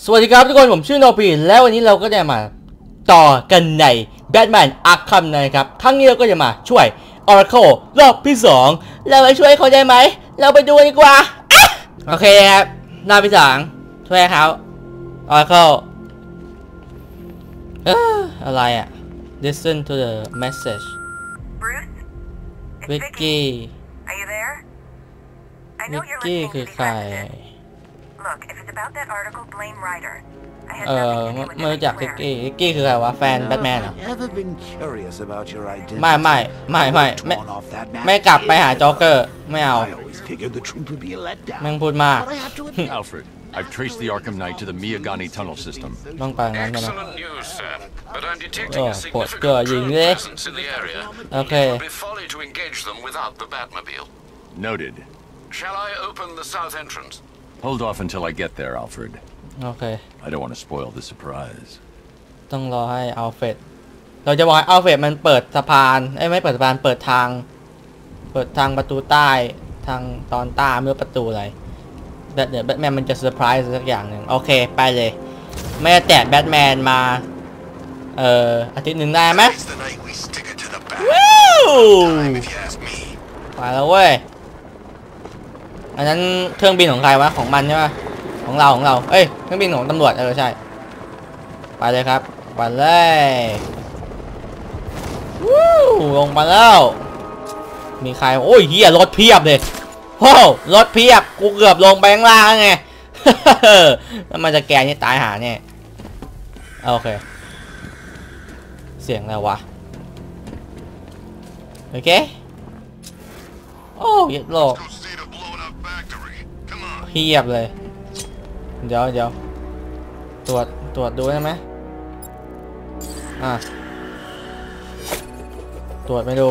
สวัสดีครับทุกคนผมชื่อโนปีแล้ววันนี้เราก็จะมาต่อกันใน Batman Arkham นะครับครั้งนี้เราก็จะมาช่วย Oracle รอบที่2เราไปช่วยเขาได้ไหม เราไปดูกันดีกว่าอะโอเคครับรอบที่สองช่วยเขา Oracle เอออะไรอะ Listen to the message Bruce? It's Vicky Are you there? I know you're Vicky listening คือ to these ใคร messages. Look, if it's about that article, blame Ryder. I had เออ nothing to do with ไม่ it, รู้ I จัก swear. วิกกี้วิกกี้คือใครวะแฟนแบทแมนเหรอ Ever been curious about your identity? ไม่ไม่ไม่ไม่ไม่ Torn off that mask? ไม่กลับไปหาโจ๊กเกอร์ไม่เอา I always figured the truth would be a letdown. แม่งพูดมาก But I have to admit, Alfred, I've traced the Arkham Knight to the Miyagani tunnel system. ต้องไปงั้นใช่ไหม Excellent news, sir. But I'm detecting Oh, a poor significant girl, drone you there? presence in the area. Okay. It would be folly to engage them without the Batmobile. Noted. Shall I open the south entrance? Hold off until I get there, Alfred. โอเค I don't want to spoil the surprise. ต้องรอให้อัลเฟรดเราจะบอกให้อัลเฟรดมันเปิดสะพานเอ้ยไม่เปิดสะพานเปิดทาง เปิดทางประตูใต้ทางตอนใต้ไม่รู้ประตูอะไรแต่เดี๋ยวแบทแมนมันจะเซอร์ไพรส์สักอย่างหนึ่งโอเคไปเลย ไม่ได้แตะแบทแมนมา เอ่ออาทิตย์หนึ่งได้ไหม the night we stick it to the วู้ if you ask me. ไปแล้วเว้ย อันนั้นเครื่องบินของใครวะของมันใช่ปะของเราของเรา เอ้ยเครื่องบินของตำรวจเออใช่ ไปเลยครับไปเลยวู้ลงมาแล้ว มีใครโอ้ยเฮียรถเพียบเลยโอ้รถเพียบกูเกือบลงไปข้างล่างไงแล้วมันจะแกนี่ตายหาเนี่ยโอเค เสียงอะไรวะโอเคโอ้ยโลก พียบเลย เดี๋ยวเดี๋ยวตรวจตรวจดูได้ไหมอะตรวจไม่ดู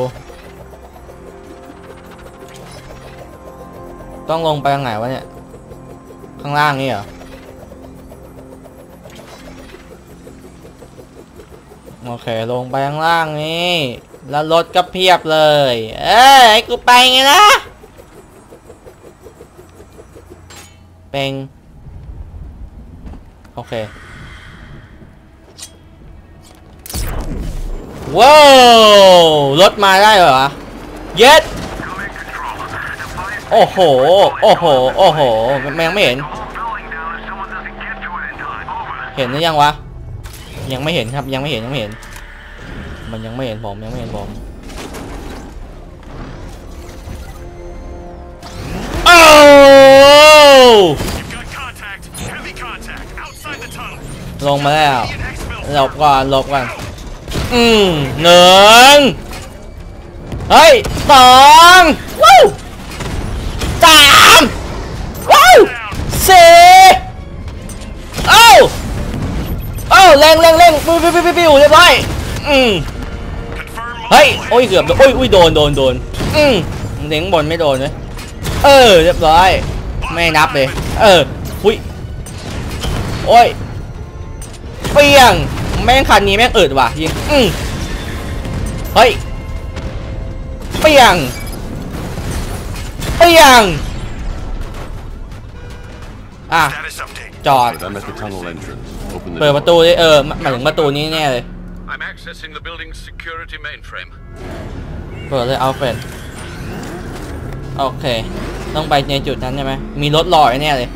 ต้องลงไปทางไหนวะเนี่ย ข้างล่างนี่เหรอโอเค ลงไปข้างล่างนี่ แล้วรถก็เพียบเลย เอ้ยให้กูไปไงนะ เปงโอเคว้าวรถมาได้เหรอเย็ดโอ้โห โอ้โห โอ้โห แม่งไม่เห็น เห็นหรือยังวะ ยังไม่เห็นครับ ยังไม่เห็น ยังไม่เห็น มันยังไม่เห็นผม ยังไม่เห็นผม ลงมาแล้วหลบก่อนหลบก่อนอืมหนึ่งเฮ้ยสองว้าวสามว้าวสี่เอ้าเอ้าเร่งเร่งเร่งปิ้วปิ้วปิ้วปิ้วเรียบร้อยอืมเฮ้ยโอ้ยเกือบโอ้ยอุ้ยโดนโดนโดนอืมเด้งบนไม่โดนเลยเออเรียบร้อย ไม่นับเลย เอออุ้ยโอ้ยเปียง แม่งคันนี้แม่งอึดว่ะยิงอืมเฮ้ยเปียงเปียงอะ Status update. จอด I'm at the tunnel entrance. Open the เปิด door. ประตูดิเออหมายถึงประตูนี้แน่เลย I'm accessing the building's security mainframe. เปิดเลยเอาเฟน โอเค ต้องไปในจุดนั้นใช่ไหมมีรถลอยแน่เลย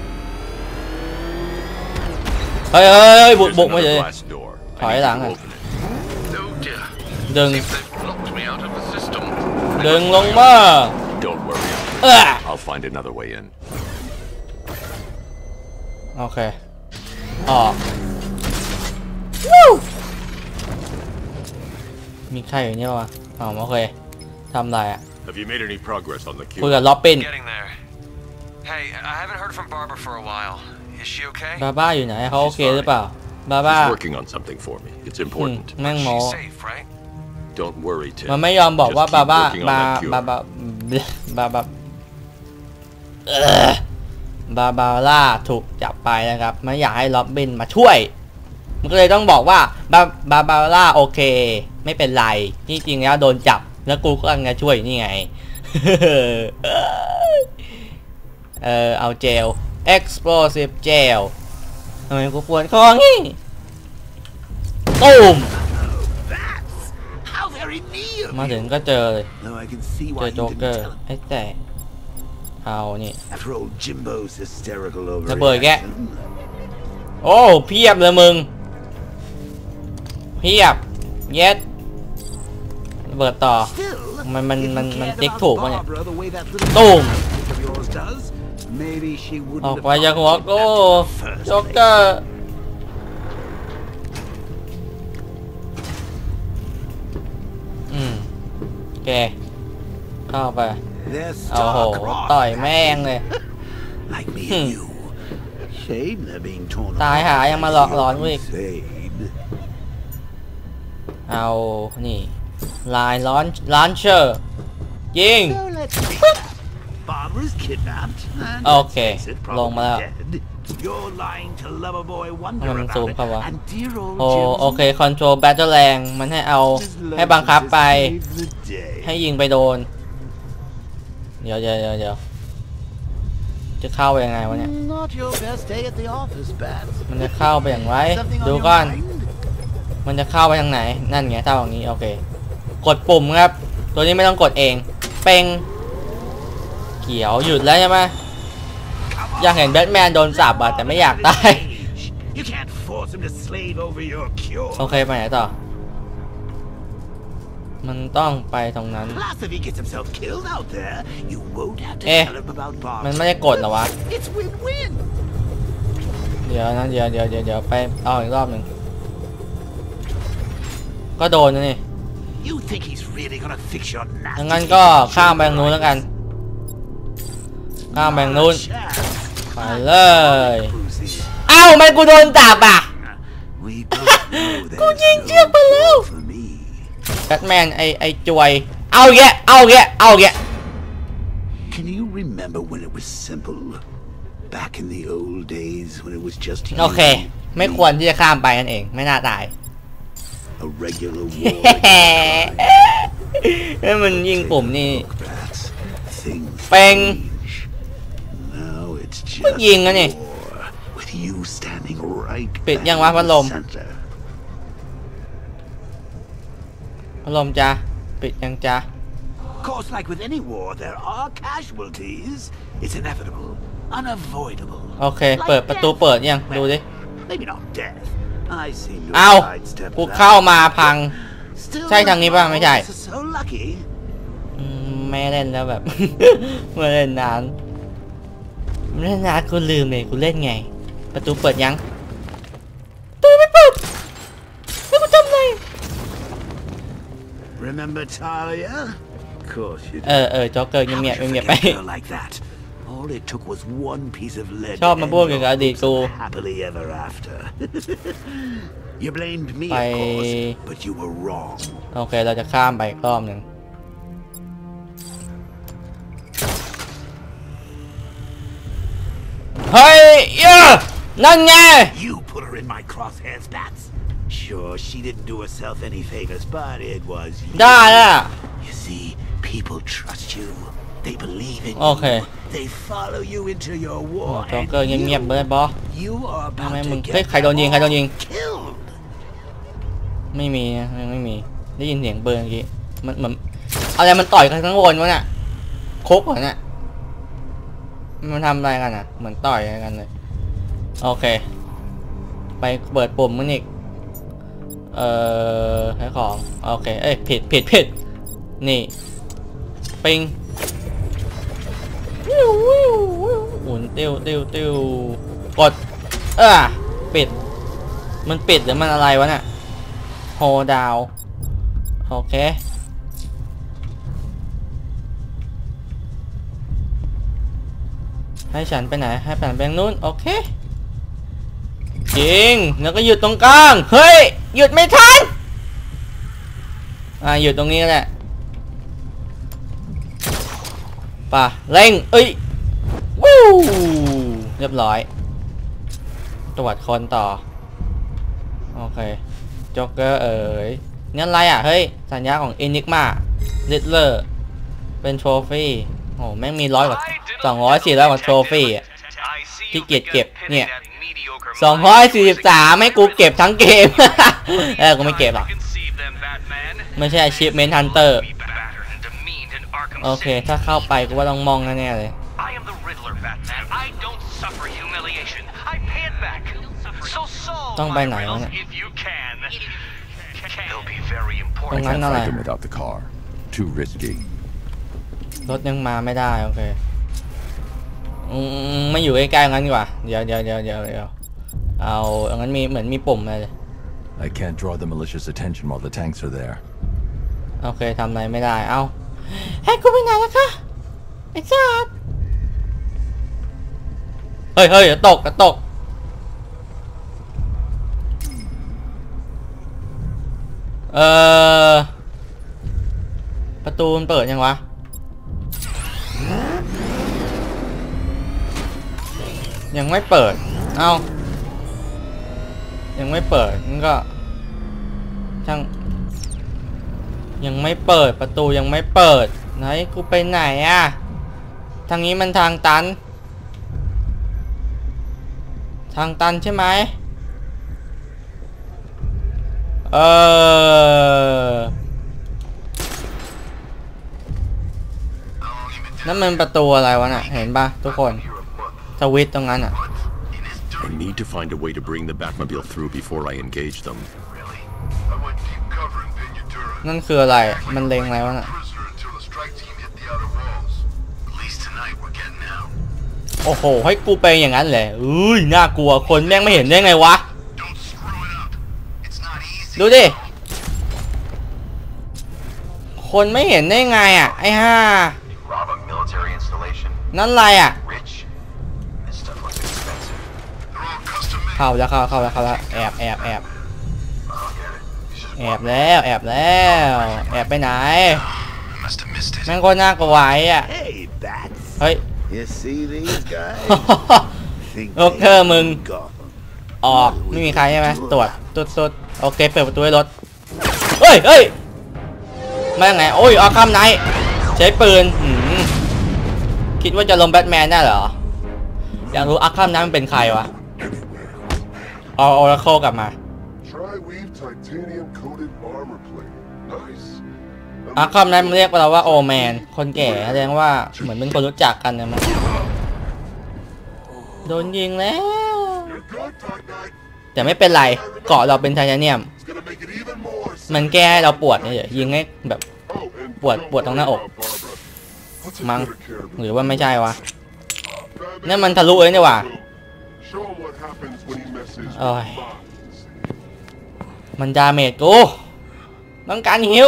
เฮ้ยเฮ้ยเฮ้ยบุก There's บุกมาเลย another glass door. I Hỏi need lặng to à? open it. Oh dear. ดึง Seems they've blocked me out of the system. ดึงลงมา Don't worry. เออ I'll find another way in. โอเค ออกวู้มีใครอยู่เนี่ยวะอ๋อโอเคทำไรอะ Have you made any progress on the คุยกับล็อบบิน Getting there. Hey, I haven't heard from Barbara for a while. Is she okay? บาบ้าอยู่ไหนเขาโอเคหรือเปล่าบาบ้า He's working on something for me. It's อืม important. แม่งโม She's safe, right? Don't worry, Tim. มันไม่ยอมบอกว่า Just บา keep บ้า working on บา that cure. บาบาบาบาเอ่อบาบาร่าถูกจับไปนะครับ ไม่อยากให้ล็อบบินมาช่วย มันก็เลยต้องบอกว่าบาบาบาร่าโอเค ไม่เป็นไรที่จริงแล้วโดนจับ แล้วกูก็กำลังจะช่วยนี่ไง เออเอาเจล explosive gel ทำไมกูปวดคองี้ตูมมาถึงก็เจอเลย เจอโจ๊กเกอร์ไอ้แต่เอานี่ระเบิดแกโอ้เพียบเลยมึง เพียบ เย็ดระ เบิดต่อ Still, Man- man- if you man- man cared take about two, man. Barbara the way that little Boom. bitch of yours does, maybe she wouldn't ออก have ไปจากหัว bothered กู in the first โจ๊กเก place. อร์อืมโอเคเข้าไป They're โอ้โห star-crossed, ต่อยแม่งเลย like me Hmm. and you. Shame they're being torn ตาย apart หายังมาหลอกหลอนกูอีก insane. เอา นี่ ลายล้อนล้านเชอร์ยิง So let's see. Barbara's kidnapped. And Okay, let's face it, long probably mal. dead. You're lying to lover boy wonder ทำไมมัน about ซูม it. เข้าวะ And dear old โอ Jim's โอเคคอนโทรลแบตเตอร์แรงมันให้เอา just loves ให้บังคับ to ไป save the day. ให้ยิงไปโดนเดี๋ยวเดี๋ยวเดี๋ยวเดี๋ยวจะเข้าไปยังไงวะเนี่ย Not your best day at the office, Bats. มันจะเข้าไปอย่างไร Something on ดู your ก่อน mind? มันจะเข้าไปทางไหน นั่นไงเท่าอย่างนี้ โอเค กดปุ่มครับ ตัวนี้ไม่ต้องกดเอง เป่งเขียวหยุดแล้วใช่ไหม Come อยากเห็นแบทแมนโดนสับอะแต่ไม่อยากตาย You can't force him to slave over your cure. โอเคไปไหนต่อ มันต้องไปตรงนั้น Plus, if he gets himself killed out there, you won't have to Eh, tell him about Bob. มันไม่ได้กดเหรอวะ It's win-win. เดี๋ยวนะเดี๋ยวเดี๋ยวเดี๋ยวเดี๋ยวไปเอาอีกรอบหนึ่งก็โดนนะนี่ You think he's really gonna fix your nasty งั้นก็ข้ามไปทางนู้นแล้วกัน ข้ามไปทางนู้น ไปเลย เอ้าทำไมกูโดนจับอะ We both know there's กูยิงเชือกไปแล้ว no for me. แบทแมนไอไอจวย เอาแยะเอาแยะเอาแยะ Can you remember when it was simple? Back in the old days when it was just you, โอเค ไม่ควรที่จะข้ามไปนั่นเอง ไม่น่าตาย a regular war. เฮ้ยมันยิงปุ่มนี่ Look, Bats, things Bang. change. Now it's ก็ just ยิงนะนี่ war, with you standing right ปิด back ยังวะ in พัดลม the center. พัดลมจ้าปิดยังจ้า Of course, like with any war, there are casualties. It's inevitable, unavoidable. โอเค เปิดประตูเปิดยังดูดิ Maybe not death. I seem to เอา have sidestepped กู that. เข้ามาพัง Still, ใช่ทางนี้ป่ะ ไม่ใช่ the Balls are So lucky. อืมไม่เล่นแล้วแบบ ไม่เล่นนานไม่เล่นนานกูลืมเลยกูเล่นไง ประตูเปิดยังประตูไม่เปิดแล้วกูทำไง Remember Talia? Of course you เออเออจ็อกเกอร์ How เงียบ could ๆ you เงียบๆไป forget her like that? All it took was one piece of lead. ชอบมาพูด and เกี่ยวกับอดีต your กู hopes of happily ever after. you blamed me, ไป of course, but you were wrong. โอเค เราจะข้ามไปอีกรอบหนึ่งเฮ้ยเยอะนั่นไง You put her in my crosshairs, Bats. Sure, she didn't do herself any favors, but it was you. ได้ละ You see, people trust you. They believe in Okay. you. They follow you into your โอ้ war. จ็อก and เกอร์เงียบๆ you- เลยบอส You are ทำไม about มึง to เฮ้ย get ใครโดนยิงใครโดนยิง killed. ไม่มีนะยังไม่มี ได้ยินเสียงเบิร์นเมื่อกี้ มันเหมือนอะไรมันต่อยกันทั้งวนวะเนี่ยคุกเหรอเนี่ยมันทำอะไรกันอะ เหมือนต่อยกันเลย โอเค ไปเปิดปุ่มมันอีก เอ่อใช้ของ โอเค เอ้ยผิดผิดผิดนี่ ปิงวิววิววิว หมุนเติ้วเติ้วเติ้วกดเออปิดมันปิดหรือมันอะไรวะเนี่ยโฮดาวโอเคให้ฉันไปไหน ให้ฉันไปทางนู้นโอเคยิงแล้วก็หยุดตรงกลาง เฮ้ย หยุดไม่ทัน อ่าหยุดตรงนี้แหละป่ะเร่ง เอ้ย เรียบร้อย ตรวจคนต่อ โอเคจ็อกเกอร์เอ๋ยงั้นอะไรอะ เฮ้ย สัญญาของ Enigma Riddler เป็นโทรฟี่ โอ้แม่งมีร้อยกว่าสองร้อยสี่ร้อยกว่าโทรฟี่ที่เกียจเก็บ เนี่ยสองร้อยสี่สิบสามให้กูเก็บทั้งเกม เออ กูไม่เก็บหรอก ไม่ใช่ achievement hunter โอเค ถ้าเข้าไปกูว่าต้องมองแน่ๆเลย I don't suffer humiliation. I pay it back. So solve ต้องไป my ไหนวะ riddles เนี่ย if you can. They'll be very ตรง important. นั้นอะไร Fight them without the car. Too risky. รถยังมาไม่ได้ โอเค อืมไม่อยู่ใกล้ๆงั้นดีกว่า เดี๋ยวเดี๋ยวเดี๋ยวเดี๋ยวเดี๋ยวเอาเอางั้นมีเหมือนมีปุ่มอะไรเลย I can't draw the malicious attention while the tanks are there. โอเคทำอะไรไม่ได้ เอาให้กูไปไหนแล้วคะไอ้สัส เฮ้ยเฮ้ยตกเดี๋ยวตกเอ่อประตูมันเปิดยังวะ ยังไม่เปิด เอายังไม่เปิดงั้นก็ ช่าง ยังไม่เปิดประตูยังไม่เปิด ไหนกูไปไหนอะทางนี้มันทางตัน ทางตันใช่ไหมเออนั่นมันประตูอะไรวะน่ะ เห็นปะทุกคน สวิตช์ตรงนั้นอะ I need to find a way to bring the Batmobile through before I engage them. Really? I went deep cover in Pinyatura. นั่นคืออะไร มันเล็งอะไรวะน่ะ โอ้โห ให้กูไปอย่างนั้นเลยอุ้ยน่ากลัว คนแม่งไม่เห็นได้ไงวะ Don't screw it up. It's not easy. ดูดิ คนไม่เห็นได้ไงอะ ไอ้ห่า Rob a military installation. นั่นอะไรอะ Rich. This stuff looks expensive. They're all custom made. เข้าแล้วเข้าเข้าแล้วเข้าแล้ว แอบแอบแอบ I don't get it. He's just แอบแล้ว แอบแล้ว แอบไปไหน I must have missed it. แม่งก็น่ากลัวไอ้อะ Hey, bats. เฮ้ย You see these guys? Think Okay, they มึง Gotham. ออกไม่มีใครใช่ไหมตรวจตุดตุดโอเคเปิดประตูให้รถเฮ้ยเฮ้ยมาไงโอ้ยออกคำไหนใช้ปืนหืมคิดว่าจะลงแบทแมนได้เหรอ อยากรู้อาร์คัมนั้นมันเป็นใครวะเอาออร์เคิลกลับมา Tri-weave titanium coated armor plate. Nice. อาร์คัมนั้นมันเรียกเราว่าโอแมน คนแก่แสดงว่าเหมือนเป็นคนรู้จักกันนะมันโดนยิงแล้ว แต่ไม่เป็นไรเกาะเราเป็นไทเทเนียม มันแก้ให้เราปวดเฉยๆยิงให้แบบ Oh, and What- don't what on that worry op? about Barbara. I'll take มั้งหรือว่าไม่ใช่วะนั่มันทะลุเลยนี่หว่า Show him what happens when he messes with Ôi. minds. มันดาเมจกูต้องการฮิว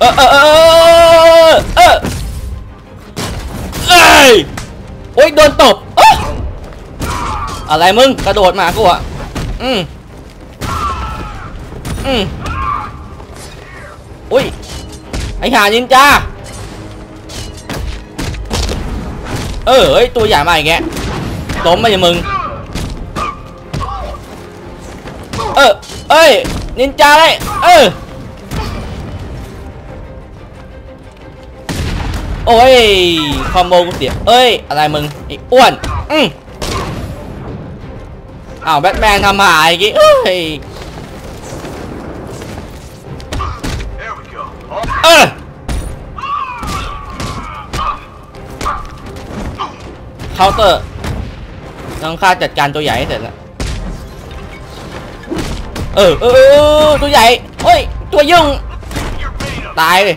เออเออเออเออเอ้ยโอ้ยโดนตบอะไรมึงกระโดดมากูอะอืมอืมอุ้ยไอหานินจาเออเฮ้ยตัวใหญ่มาอีกแกล้มมาอย่างมึง เออเอ้ยนินจาเลยเออ โอ้ยคอมโบกูเสียเอ้ย อะไรมึงไอ้อ้วน อืมอ้าวแบทแมนทำหายอีกเอ้ยเออเคาน์เตอร์ต้องค่าจัดการตัวใหญ่ให้เสร็จแล้วเออเออเออตัวใหญ่เฮ้ย ตัวยุ่งตายเลย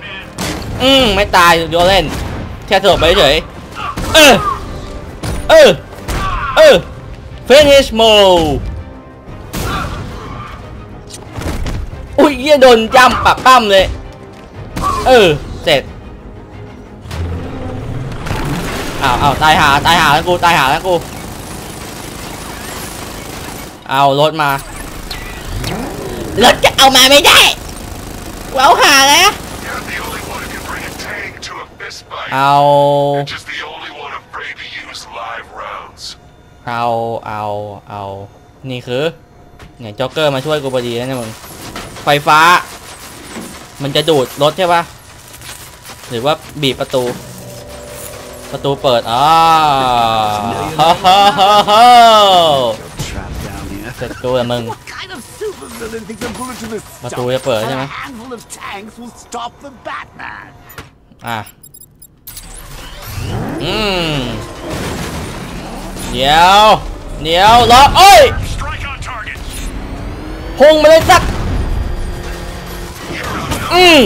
อืมไม่ตายโยนเล่นแค่เถอะไปเฉยเออเออเออ finish mode อุ้ยเหี้ยโดนจ้ำปักปั้มเลย เออ เสร็จอ้าวอ้าวตายหาตายหาแล้วกูตายหาแล้วกูเอารถมารถจะเอามาไม่ได้เอาหาแล้ว You're the only one who can bring a tank to a fist fight. เอา You're just the only one afraid to use live rounds. เอา เอา เอา นี่คือ เนี่ยจ็อกเกอร์มาช่วยกูพอดีแล้วเนี่ยมึง ไฟฟ้า มันจะดูดรถใช่ปะหรือว่าบีบประตู ประตูเปิดอ่าฮ่าฮ่าฮ่าฮ่า Trapped down here. เสร็จกูแล้วมึง What kind of supervillain thinks a bullet to the ประตูจะเปิดใช่ไหม A handful of tanks will stop the Batman. อะ อืมเดี๋ยวเดี๋ยวรอโอ้ยพุ่งมาเลยสักอืม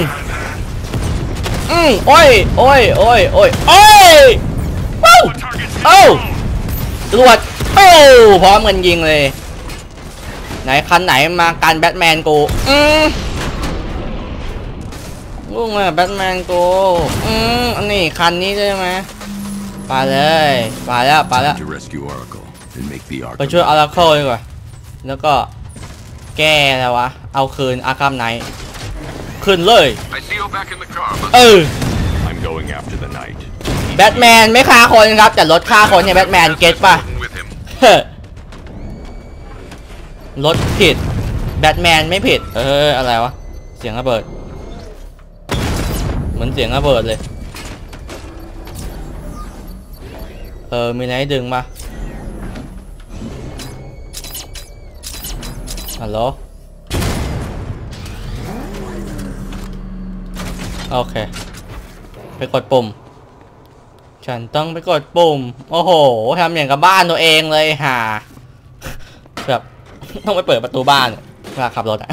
อืมโอ้ยโอ้ยโอ้ยโอ้ยโอ้ยว้าวเอ้าตรวจเอ้าพร้อมกันยิงเลย ไหนคันไหนมาการแบทแมนกูอืมลุงมาแบทแมนกูอืมอันนี้คันนี้ใช่ไหม ไปเลยไปแล้วไปแล้ว To rescue Oracle and make the ไป Arkham ช่วยอ r ราเคิลดีกว่า แล้วก็แก้อะไรวะ เอาคืนอาร์คัมไนท์ขึ้นเลย I see you back in the car, but เออ I'm going after the night. แบทแมนไม่ฆ่าคนครับ แต่รถฆ่าคนเนี่ยแบทแมนเก็ตป่ะ with him. เฮ้อรถผิด แบทแมนไม่ผิด เอออะไรวะ เสียงระเบิด เหมือนเสียงระเบิดเลย เออ มีอะไรให้ดึงปะฮัลโหลโอเค ไปกดปุ่ม ฉันต้องไปกดปุ่ม โอ้โหทำอย่างกับบ้านตัวเองเลยห่าแบบต้องไปเปิดประตูบ้านเวลาขับรถอะ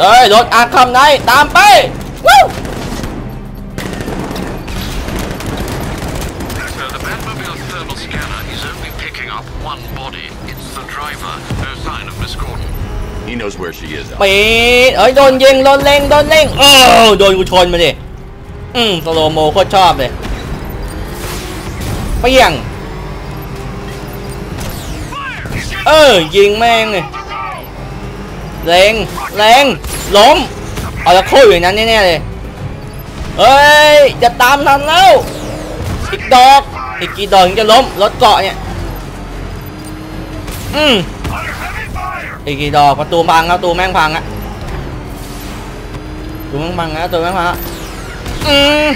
เอ้ย รถอาคัมไนตามไป So the Batmobile's thermal scanner is only picking up one body. It's the driver. No sign of Miss Gordon. He knows where she is. ปีดเอ้ยโดนยิงโดนเล็งโดนเล็งโอ้โดนกูชนมาดิอืมสโลโมโคตรชอบเลยเปี้ยงเออยิงแม่งเลยเล็งเล็งล้ม เอาละโคอยู่นั้นแน่ๆเลยเฮ้ยจะตามทันแล้วอีกดอกอีกกี่ดอกถึงจะล้มรถเกาะเนี่ยอืมอีกกี่ดอกประตูพังแล้วประตูแม่งพังอะประตูแม่งพังนะประตูแม่งพังอืม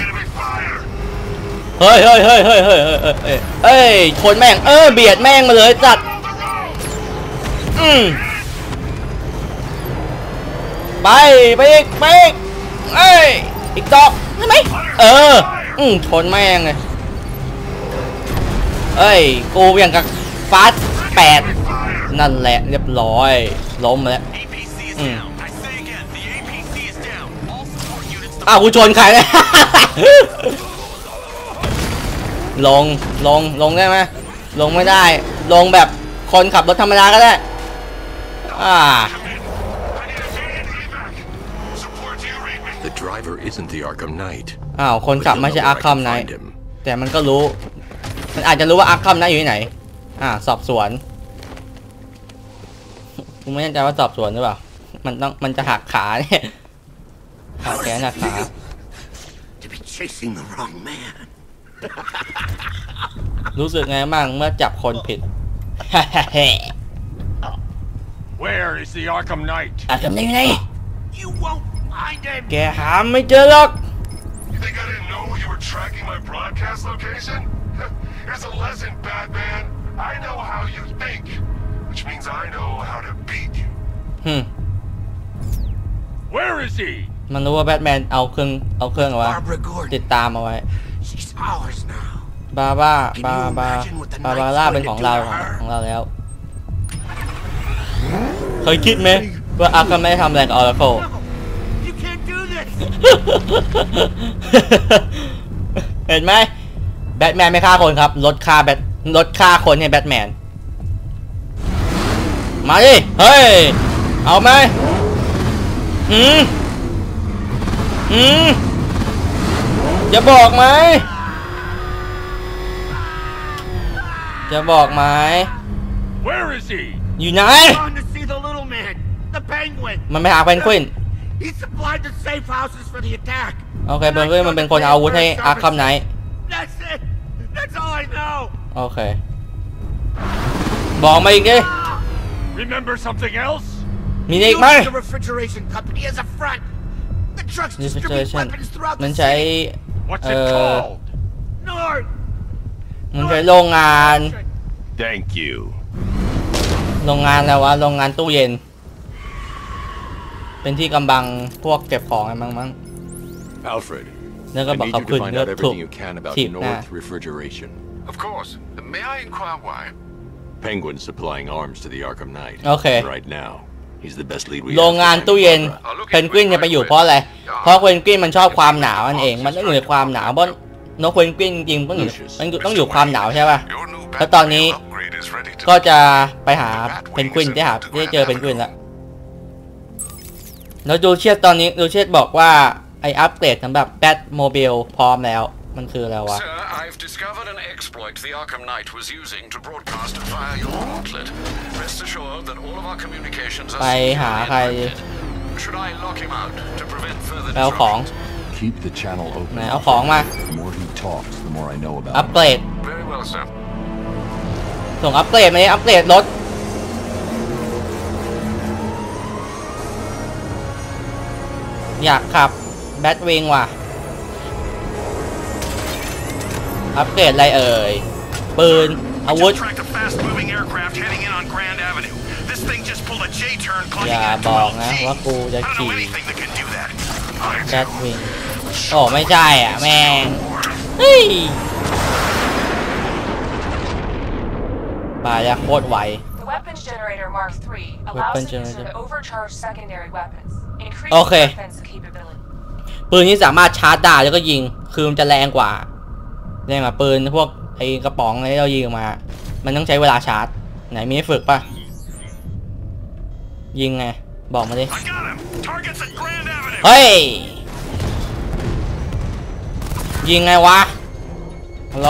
เฮ้ยเฮ้ยเฮ้ยเฮ้ยเฮ้ยเฮ้ยเฮ้ยชนแม่งเออเบียดแม่งมาเลยจัดอืม ไปไปอีกไปอีกเอ้ยอีกดอกใช่ไหมเออ อืมชนแม่งเลยเอ้ยกูอย่างกับฟาสแปดนั่นแหละเรียบร้อย ล้มแล้ว APC is Mm. down. I say again, the APC is down. All support units อ้าวกูชนใครเนี่ยลงลงลงได้ไหมลงไม่ได้ ลงแบบคนขับรถธรรมดาก็ได้ อ่า support to you, read me. The driver isn't the Arkham Knight. อ้าวคน But ขับ he'll ไม่ know ใช่ where อา I ร์คัม can ไน find him. แต่มันก็รู้ มันอาจจะรู้ว่าอาร์คัมไนอยู่ที่ไหน อ่า สอบสวนกูไม่แน่ใจว่าสอบสวนหรือเปล่า มันต้องมันจะหักขาเนี่ยหักแขนหักขา To be chasing the wrong man. รู้สึกไงบ้างเมื่อจับคนผิด Where is the Arkham Knight? อาจจะไม่ไง You won't find him. แกหาไม่เจอหรอก You think I didn't know you were tracking my broadcast location? Here's a lesson, Batman. I know how you think, which means I know how to beat you. หึ Where is he? มันรู้ว่าแบทแมนเอาเครื่องเอาเครื่องเอาไว้ Barbara Gordon. ติดตามเอาไว้ She's ours now. บาบ้า Can บา you บา imagine what the บาบา Knight's ร่า going เป็นของเรา to do to ของ her? ของเราแล้ว เคยคิดไหมว่าอาร์คัมไม่ได้ทำอะไรกับออร์โค You can't do this. เห็นไหมแบทแมนไม่ฆ่าคนครับ ลดฆ่าแบทลดฆ่าคนให้แบทแมน มาดิ เฮ้ย เอาไหมหืมอืมจะบอกไหม จะบอกไหม Where is he? อยู่ไหน On to see the little man, the penguin. มันไปหาเพนกวิน He supplied the safe houses for the attack. โอเคเพนกวินมันเป็นคนเอาอาวุธให้อาร์คัมไนท์ That's it. That's all I know. โอเค บอกมาอีกดิ Remember something else? มีอีกไหม The refrigeration company as a front. The trucks distribute Refrigeration weapons throughout มัน the ใช้ city. What's Uh, it called? North. มันใช้โรงงาน Thank you. โรงงานแล้ววะ โรงงานตู้เย็น เป็นที่กำบังพวกเก็บของอะไรมั้งมั้ง Alfred, แล้วก็ I บอก need เขา you ขึ้น to find เลือ out ดถูก everything you can about ถีบหน้า North Refrigeration. Of course. May I inquire why? Penguin supplying arms to the Arkham Knight. Okay. Right now, he's the best lead we โรง have งาน to find ตู้เย็น Barbara. เพนกวินจะไปอยู่เพราะอะไรเพราะเพนกวินมันชอบความหนาวนั่นเองมันต้องอยู่ในความหนาวเพราะนกเพนกวินจริงๆต้องอยู่มันอยู่ต้องอยู่ความหนาวใช่ป่ะ Your new แล้วตอนนี้ Batmobile upgrade is ready to ก็จะไปหาเพนกวินที่หาที่เจอเพนกวินแล้ว แล้วดูเชียดตอนนี้ดูเชียดบอกว่า ไออัปเกรดสำหรับแบทโมบิลพร้อมแล้ว มันคืออะไรวะ Sir, I've discovered an exploit the Arkham Knight was using to broadcast via your gauntlet. Rest assured that all of our communications are ไปหา securely ใคร encrypted. Should I lock him out to prevent further ไปเอาของ disruptions? Keep the channel open. ไหนเอาของมา The more he talks, the more I know อัป about เกร him. ด Very well, sir. ส่งอัปเกรดมาดิอัปเกรดรถ อยากขับแบทวิงว่ะ อัปเกรดอะไรเอ่ย ปืน อาวุธ Just tracked a fast-moving aircraft heading in on Grand Avenue. This thing just pulled a J-turn อ clocking ย่า in at บอกนะ 12G. ว่ากูจะ I don't ขี่ know anything that can do that. แบทวิงโอ้ไม่ใช่อะ แม่ง เฮ้ยบายแล้วโคตรไว The weapons generator Mark III allows Weapon the user generator. to overcharge secondary weapons, increasing Okay. defense capability. ปืนนี้สามารถชาร์จได้แล้วก็ยิง คือมันจะแรงกว่าแรงกว่าปืนพวกไอ้กระป๋องอะไรที่เรายิงออกมา มันต้องใช้เวลาชาร์จ ไหนมีให้ฝึกปะยิงไง บอกมาดิ I got him. Targets at Grand Avenue. เฮ้ย ยิงไงวะฮัล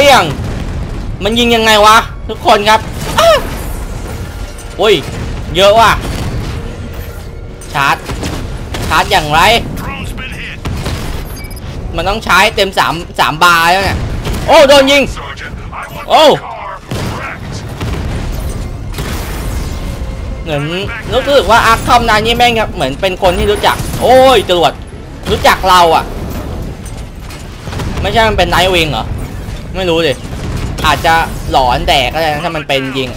ปี้ยง มันยิงยังไงวะ ทุกคนครับอุ้ย เยอะว่ะ ชาร์จ ชาร์จอย่างไร มันต้องใช้เต็มสามสามบาร์แล้วเนี่ย โอ้ โดนยิง Sergeant, I want Oh. my car wrecked. เหมือนรู้สึกว่าอาร์คอมนายนี่แม่งครับเหมือนเป็นคนที่รู้จัก โอ้ยจรวดรู้จักเราอะ ไม่ใช่มันเป็นไนท์วิงเหรอ ไม่รู้ดิอาจจะหลอนแดกก็ได้นะถ้ามันเป็นจริง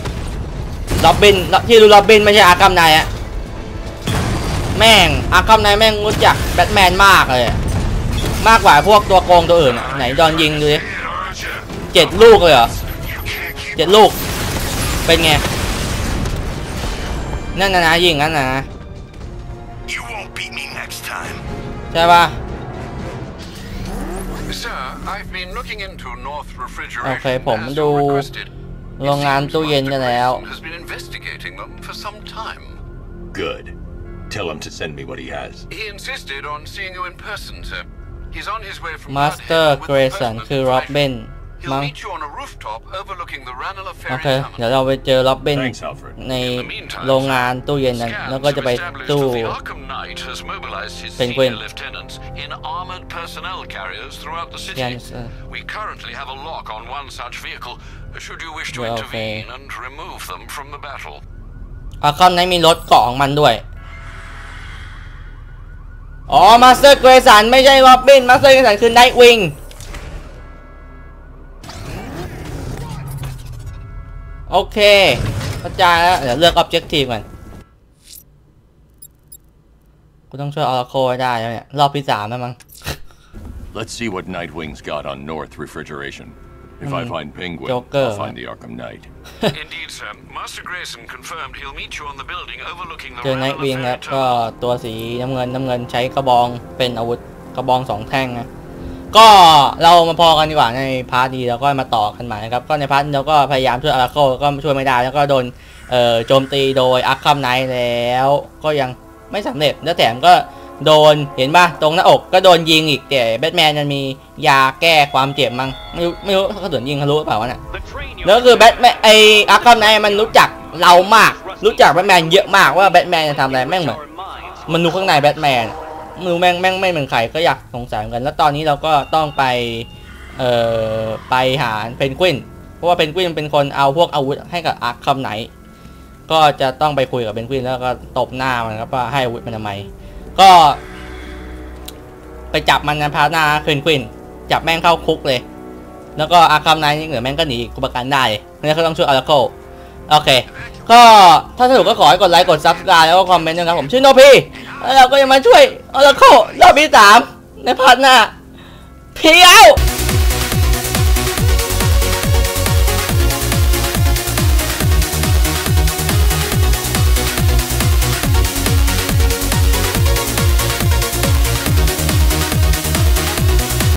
ล็อบบินที่รู้ล็อบบินไม่ใช่อาร์คอมนายอะแม่งอาร์คอมนายแม่งรู้จักแบทแมนมากเลยอะมากกว่าพวกตัวโกงตัวอื่นอะไหนดอนยิงดูดิ Hit, aren't you? เจ็ดลูกเลยเหรอ You can't keep เจ็ดลูกเป็นไงนั่นนะนะยิงนั่นนะนะ You won't beat me next time. ใช่ปะ Sir, I've been looking into North Refrigeration โอเคผมดู as you requested. โรงงานตู้เย็นกันแล้ว Grayson has been investigating them for some time. Good. Tell him to send me what he has. He insisted on seeing you in person, sir. He's on his way from มาสเตอร์ Bloodhaven เก with ร the สัน personal คือโ รบบิน information. He'll มั้ง meet you on a rooftop overlooking the Ranelagh โอ Ferry เค เดี๋ยว terminal. เราไปเจอโรบบิน Thanks, Alfred. ในโรงงานตู้เย็นกันแล้วก็จะไป Scans ตู้ have established that the Arkham Knight has mobilized his Penguin. senior lieutenants in armored personnel carriers throughout the city. Scans, uh, We currently have a lock on one such vehicle. Should you wish to Well, intervene and remove them from the battle. อาคอมนั้นมีรถเกาะของมันด้วยอ๋อมาสเตอร์เกรสันไม่ใช่โรบบินมาสเตอร์เกรสันคือไนท์วิง โอเคเข้าใจแล้วเดี๋ยวเลือก Objective ก่อนกูต้องช่วยออร์โคให้ได้แล้วเนี่ย รอบที่สามแล้วมั้ง Let's see what Nightwing's got on North Refrigeration. If I find Penguin, Joker. I'll find the Arkham Knight. Indeed, sir. Master Grayson confirmed he'll meet you on the building overlooking the เจอไนท์วิง Ranelagh แล้ว Ferry ก็ terminal. ตัวสีน้ำเงินน้ำเงินใช้กระบองเป็นอาวุธกระบองสองแท่งนะ ก็เรามาพอกันดีกว่าในพาร์ทนี้แล้วก็มาต่อกันใหม่นะครับ ก็ในพาร์ทนี้เราก็พยายามช่วยอาราโคก็ช่วยไม่ได้แล้วก็โดนเอ่อโจมตีโดยอาร์คัมไนท์แล้ว ก็ยังไม่สำเร็จแล้วแถมก็โดนเห็นป่ะตรงหน้าอกก็โดนยิงอีกแต่แบทแมนมันมียาแก้ความเจ็บมั้งไม่รู้ไม่รู้เขาโดนยิงเขารู้เปล่าวะเนี่ยแล้วคือแบทแมนไออาร์คัมไนท์มันรู้จักเรามาก รู้จักแบทแมนเยอะมากว่าแบทแมนจะทำอะไรแม่งเหมือนมันดูข้างในแบทแมน ไม่รู้แม่งแม่งไม่เหมือนใครก็อยากสงสัยเหมือนกัน แล้วตอนนี้เราก็ต้องไป เอ่อ ไปหาเพนกวิน เพราะว่าเพนกวินเป็นคนเอาพวกอาวุธให้กับอาร์คัมไนก็จะต้องไปคุยกับเพนกวินแล้วก็ตบหน้ามันครับว่าให้อาวุธมันทำไม ก็ ไปจับมันนะพาหน้าเพนกวิน จับแม่งเข้าคุกเลย แล้วก็อาร์คัมไนท์นี่เหนือแม่งก็หนีกุปกันได้แล้วก็ต้องช่วยอาราโคโอเค ก็ถ้าสนุกก็ขอให้กดไลค์ กดซับสไครต์แล้วก็คอมเมนต์ด้วยครับผม ชื่อโนพี แล้วเราก็จะมาช่วยออร์โครอบที่สามในพาร์ทหน้าเพียว